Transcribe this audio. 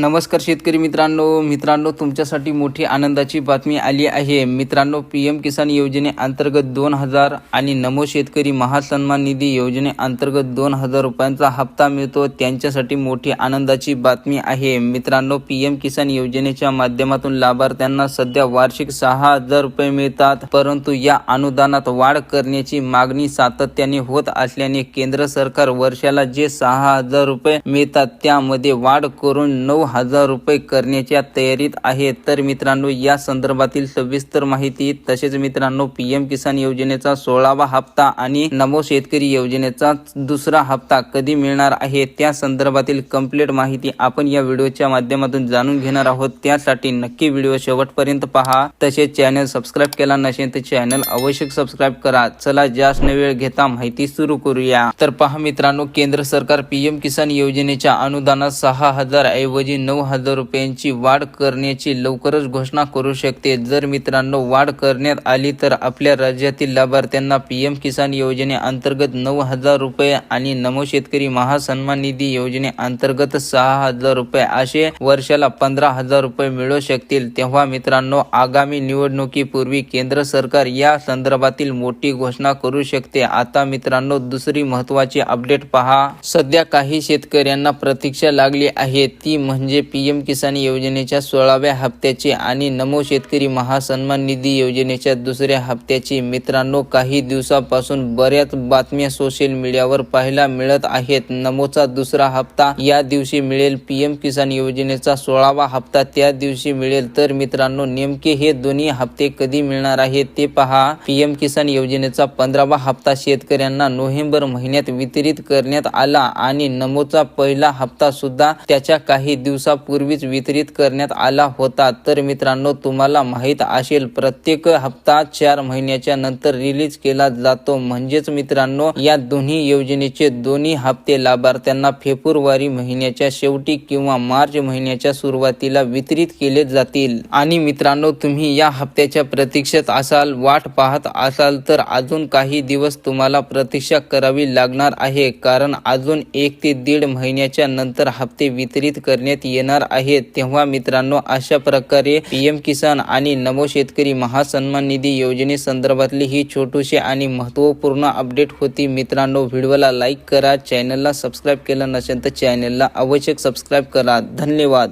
नमस्कार शेतकरी मित्रांनो. मित्रांनो तुमच्यासाठी मोठी आनंदाची बातमी आली आहे. मित्रांनो पी एम किसान योजनेअंतर्गत दोन हजार आणि नमो शेतकरी महासन्मान निधी योजनेअंतर्गत दोन हजार रुपयांचा हप्ता मिळतो. त्यांच्यासाठी मोठी आनंदाची बातमी आहे. मित्रांनो पी एम किसान योजनेच्या माध्यमातून लाभार्थ्यांना सध्या वार्षिक सहा हजार रुपये मिळतात. परंतु या अनुदानात वाढ करण्याची मागणी सातत्याने होत असल्याने केंद्र सरकार वर्षाला जे सहा हजार रुपये मिळतात त्यामध्ये वाढ करून नऊ हजार रुपये करण्याच्या तयारीत आहे तर मित्रांनो या संदर्भातील सविस्तर माहिती तसेच मित्रांनो पी एम किसान योजनेचा सोळावा हप्ता आणि नमो शेतकरी योजनेचा दुसरा हप्ता कधी मिळणार आहे त्या संदर्भातील कंप्लीट माहिती आपण या व्हिडिओच्या माध्यमातून जाणून घेणार आहोत. त्यासाठी नक्की व्हिडिओ शेवटपर्यंत पहा. तसेच चॅनल सबस्क्राईब केला नसेल तर चॅनल अवश्य सबस्क्राईब करा. चला जास्त वेळ घेता माहिती सुरू करूया. तर पहा मित्रांनो केंद्र सरकार पीएम किसान योजनेच्या अनुदानात सहा हजार ऐवजी नऊ हजार रुपयांची वाढ करण्याची लवकरच घोषणा करू शकते. जर मित्रांनो वाढ करण्यात आली तर आपल्या राज्यातील लाभार्थ्यांना पी एम किसान योजनेअंतर्गत नऊ हजार रुपये आणि नमो शेतकरी महासन्मान निधी योजनेअंतर्गत सहा हजार रुपये असे वर्षाला पंधरा हजार रुपये मिळू शकतील. तेव्हा मित्रांनो आगामी निवडणुकीपूर्वी केंद्र सरकार या संदर्भातील मोठी घोषणा करू शकते. आता मित्रांनो दुसरी महत्वाची अपडेट पहा. सध्या काही शेतकऱ्यांना प्रतीक्षा लागली आहे. ती म्हणजे म्हणजे पी एम किसान योजनेच्या सोळाव्या हप्त्याची आणि नमो शेतकरी महासन्मान निधी योजनेच्या दुसऱ्या हप्त्याची. मित्रांनो काही दिवसापासून बऱ्याच बातम्या सोशल मीडियावर पाहायला मिळत आहेत. नमोचा दुसरा हप्ता या दिवशी मिळेल. पी एम किसान योजनेचा सोळावा हप्ता त्या दिवशी मिळेल. तर मित्रांनो नेमके हे दोन्ही हप्ते कधी मिळणार आहेत ते पहा. पी एम किसान योजनेचा पंधरावा हप्ता शेतकऱ्यांना नोव्हेंबर महिन्यात वितरित करण्यात आला आणि नमोचा पहिला हप्ता सुद्धा त्याच्या काही दिवसापूर्वीच वितरित करण्यात आला होता. तर मित्रांनो तुम्हाला माहीत असेल प्रत्येक हप्ता चार महिन्याच्या नंतर रिलीज केला जातो. म्हणजेच मित्रांनो या दोन्ही योजनेचे दोन्ही हप्ते लाभार्थ्यांना फेब्रुवारी महिन्याच्या शेवटी किंवा मार्च महिन्याच्या सुरुवातीला वितरित केले जातील. आणि मित्रांनो तुम्ही या हप्त्याच्या प्रतीक्षेत असाल वाट पाहत असाल तर अजून काही दिवस तुम्हाला प्रतीक्षा करावी लागणार आहे. कारण अजून एक ते दीड महिन्याच्या नंतर हप्ते वितरित करण्यात येणार आहेत. तेव्हा मित्रांनो अशा प्रकारे पीएम किसान आणि नमो शेतकरी महासन्मान निधी योजनेसंदर्भातली ही छोटीशी आणि महत्त्वपूर्ण अपडेट होती. मित्रांनो व्हिडिओला लाईक करा चॅनलला सबस्क्राईब केलं नसेल तर चॅनलला आवश्यक सबस्क्राईब करा. धन्यवाद.